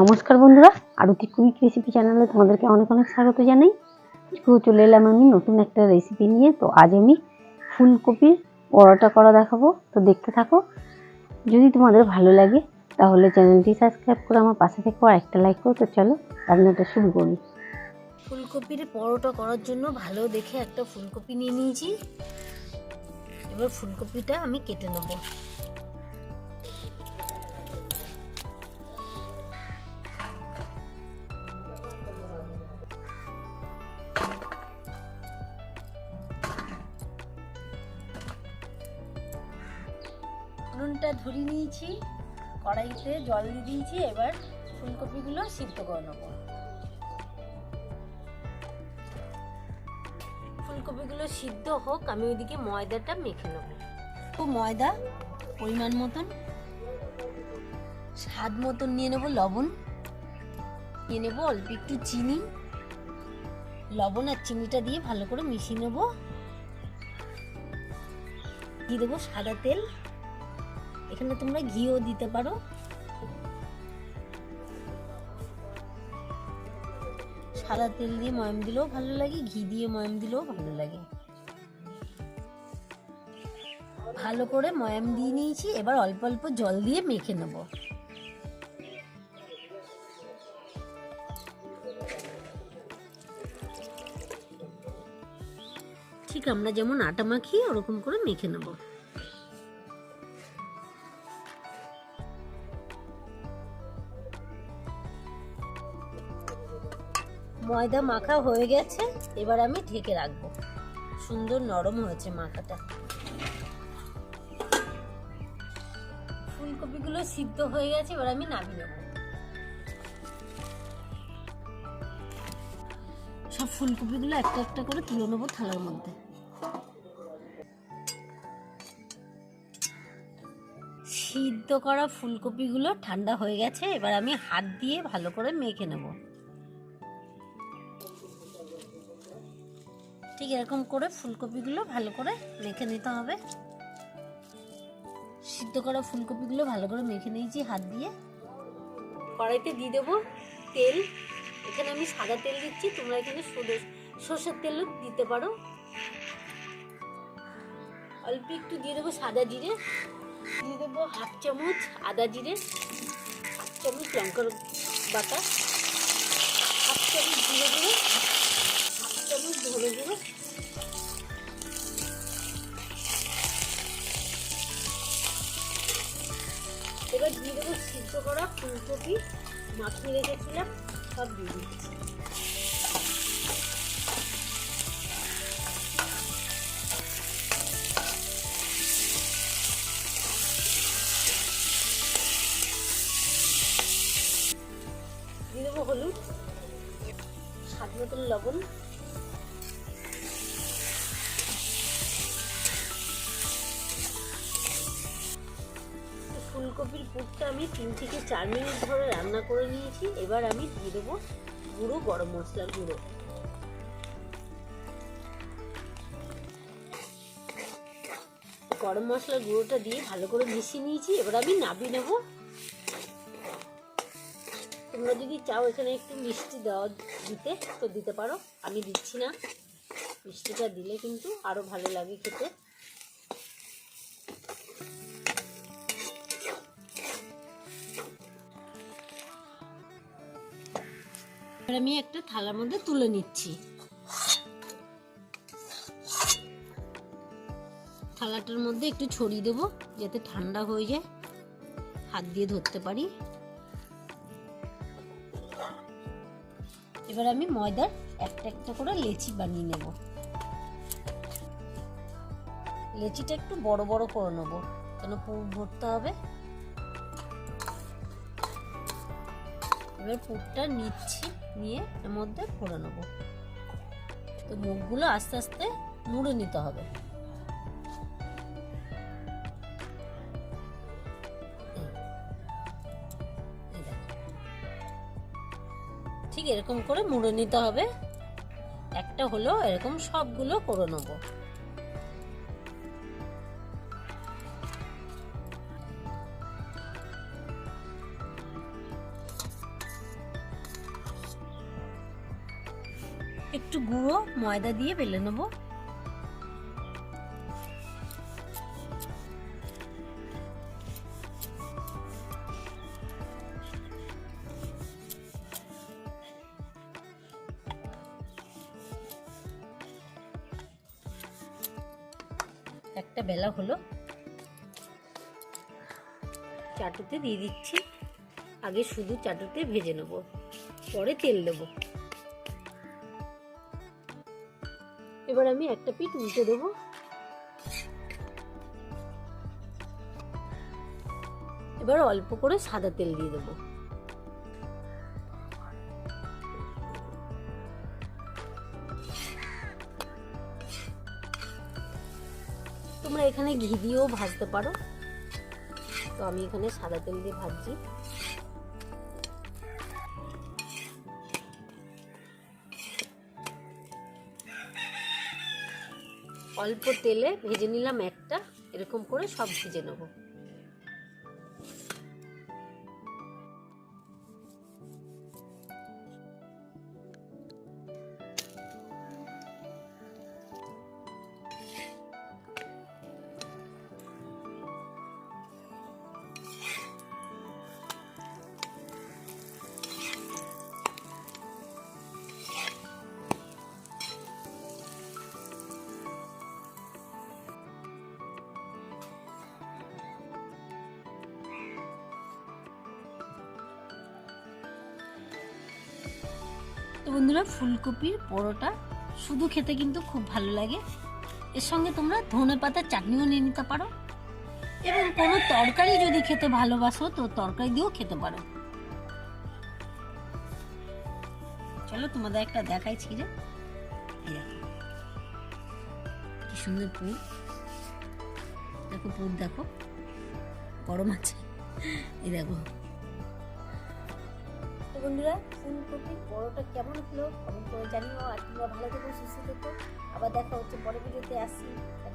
নমস্কার বন্ধুরা, আরতি quick recipe চ্যানেলে তোমাদেরকে অনেক অনেক স্বাগত জানাই। আজকেও চলে এলাম আমি নতুন একটা রেসিপি নিয়ে। তো আজ আমি ফুলকপির পরোটা করা দেখাবো। তো দেখতে থাকো। যদি তোমাদের ভালো লাগে, তাহলে চ্যানেলটি সাবস্ক্রাইব করে আমার পাশে থেকো আর একটা লাইক করো। তো চলো, রান্নাটা শুরু করি। ফুলকপির পরোটা করার জন্য ভালো দেখে একটা ফুলকপি নিয়ে নিয়েছি। এবার ফুলকপিটা আমি কেটে নেব। উনুনটা ধরিয়ে নিয়েছি, কড়াইতে জল দিয়ে দিয়েছি, এবার ফুলকপিগুলো সিদ্ধ করে নেব। ফুলকপিগুলো সিদ্ধ হোক, আমি ওইদিকে ময়দাটা মেখে নেব। তো ময়দা, পরিমাণ মতন, স্বাদ মতন নিয়ে নেব লবণ। নিয়ে নেব অল্প একটু চিনি। লবণ আর চিনিটা দিয়ে ভালো করে মিশিয়ে নেব। দিয়ে দেবো সাদা তেল। এখানে তোমরা ঘিও দিতে পারো। সাদা তেল দিয়ে ময়াম দিলেও ভালো লাগে, ঘি দিয়ে ময়াম দিলেও ভালো লাগে। ভালো করে ময়াম দিয়ে নিয়েছি, এবার অল্প অল্প জল দিয়ে মেখে নেব। ঠিক আমরা যেমন আটা মাখি ওরকম করে মেখে নেব। ময়দা মাখা হয়ে গেছে, এবার আমি ঢেকে রাখব। সুন্দর নরম হয়েছে মাখাটা। ফুলকপিগুলো সিদ্ধ হয়ে গেছে, এবার আমি নামিয়ে নেব। সব ফুলকপিগুলো একটা একটা করে তুলে নেব থালার মধ্যে। সিদ্ধ করা ফুলকপিগুলো ঠান্ডা হয়ে গেছে, এবার আমি হাত দিয়ে ভালো করে মেখে নেব। ঠিক এরকম করে ফুলকপিগুলো ভালো করে মেখে নিতে হবে। সিদ্ধ করা ফুলকপিগুলো ভালো করে মেখে নিয়েছি হাত দিয়ে। কড়াইতে দিয়ে দেবো তেল। এখানে আমি সাদা তেল দিচ্ছি, তোমরা এখানে সর্ষের তেলও দিতে পারো। অল্প একটু দিয়ে দেবো সাদা জিরে। দিয়ে দেবো হাফ চামচ আদা জিরে, হাফ চামচ লঙ্কার বাটা। হাফ চামচ জিরে গুঁড়ো চামচ ধনে গুঁড়ো এবার দিয়ে দেবো সিদ্ধ করা ফুলকপি, মাখিয়ে রেখেছিলাম, সব দিয়ে দেবো হলুদ, স্বাদ মতন লবণ। ফুলকপির পুরটা আমি তিন থেকে চার মিনিট ধরে রান্না করে নিয়েছি। এবার আমি দিয়ে দেবো গুঁড়ো, গরম মশলার গুঁড়ো। গরম মশলার গুঁড়োটা দিয়ে ভালো করে মিশিয়ে নিয়েছি। এবার আমি নাবিয়ে নেব। তোমরা যদি চাও এখানে একটু মিষ্টি দেওয়া দিতে, তো দিতে পারো। আমি দিচ্ছি না। মিষ্টিটা দিলে কিন্তু আরও ভালো লাগে খেতে। এবার আমি একটা থালার মধ্যে তুলে নিচ্ছি। থালাটার মধ্যে একটু ছড়িয়ে দেবো, যাতে ঠান্ডা হয়ে যায়। হাত দিয়ে ধরতে পারি। এবার আমি ময়দার একটা একটা করে লেচি বানিয়ে নেব। লেচিটা একটু বড় বড় করে নেব, কেন পুর ভরতে হবে। এবার পুরটা নিচ্ছি। নিয়ে এর মধ্যে ভরে নেব। তো মুখগুলো আস্তে আস্তে মুড়ে নিতে হবে। ঠিক এরকম করে মুড়ে নিতে হবে। একটা হলো এরকম সবগুলো করে নেব। একটু গুঁড়ো, ময়দা দিয়ে বেলে নেব। একটা বেলা হলো। চাটুতে দিয়ে দিচ্ছি। আগে শুধু চাটুতে ভেজে নেব। পরে তেল দেব। এবার আমি একটা পিঠ উল্টে দেবো। এবার অল্প করে সাদা তেল দিয়ে দেবো। তোমরা এখানে ঘি দিয়েও ভাজতে পারো। তো আমি এখানে সাদা তেল দিয়ে ভাজছি। অল্প তেলে ভেজে নিলাম একটা এরকম করে সব ভেজে নেব। বন্ধুরা, ফুলকপির পরোটা শুধু খেতে কিন্তু খুব ভালো লাগে। এর সঙ্গে তোমরা ধনে পাতার চাটনিও নিয়ে নিতে পারো। এবং কোনো তরকারি যদি খেতে ভালোবাসো, তো তরকারি দিয়েও খেতে পারো। চলো তোমাদের একটা দেখাই ছিঁড়ে কি সুন্দর পুর। দেখো পুর দেখো। গরম আছে। এই দেখো। বন্ধুরা ফুলকপির বড়টা কেমন হলো? কমেন্ট করে জানিও। আর তোমরা ভালো থেকো, সুস্থ থেকো। আবার দেখা হচ্ছে পরের ভিডিওতে। টাটা